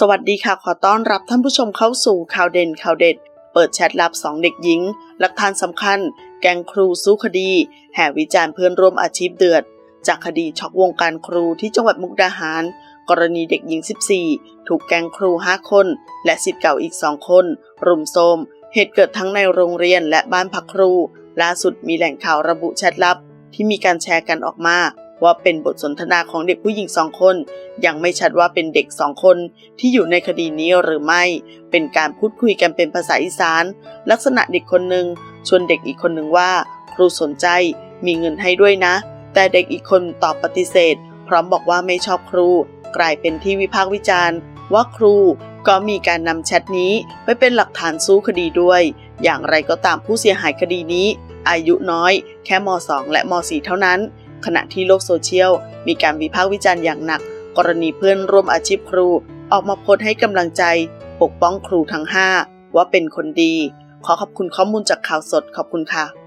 สวัสดีค่ะ ขอต้อนรับท่านผู้ชมเข้าสู่ข่าวเด่นข่าวเด็ด เปิดแชทลับสองเด็กหญิง หลักฐานสำคัญ แกงครูสู้คดี แห่วิจารณ์เพื่อนร่วมอาชีพเดือด จากคดีช็อกวงการครูที่จังหวัดมุกดาหาร กรณีเด็กหญิง 14 ถูกแกงครู 5 คน และสิทธิ์เก่าอีก 2 คน รุมโทมเหตุเกิดทั้งในโรงเรียนและบ้านพักครู ล่าสุดมีแหล่งข่าวระบุแชทลับ ที่มีการแชร์กันออกมา ว่าเป็นบทสนทนาของเด็กผู้หญิงสองคน ยังไม่ชัดว่าเป็นเด็กสองคนที่อยู่ในคดีนี้หรือไม่ เป็นการพูดคุยกันเป็นภาษาอีสาน ลักษณะเด็กคนหนึ่งชวนเด็กอีกคนหนึ่งว่า ครูสนใจมีเงินให้ด้วยนะ แต่เด็กอีกคนตอบปฏิเสธ พร้อมบอกว่าไม่ชอบครู กลายเป็นที่วิพากษ์วิจารณ์ ว่าครูก็มีการนำแชทนี้ไปเป็นหลักฐานสู้คดีด้วย อย่างไรก็ตามผู้เสียหายคดีนี้ อายุน้อย แค่ม .2 และม .4 เท่านั้น ขณะที่โลกโซเชียลมีการวิพากษ์วิจารณ์อย่างหนัก กรณีเพื่อนร่วมอาชีพครู ออกมาโพสต์ให้กำลังใจ ปกป้องครูทั้ง 5 ว่าเป็นคนดี ขอขอบคุณข้อมูลจากข่าวสดขอบคุณค่ะ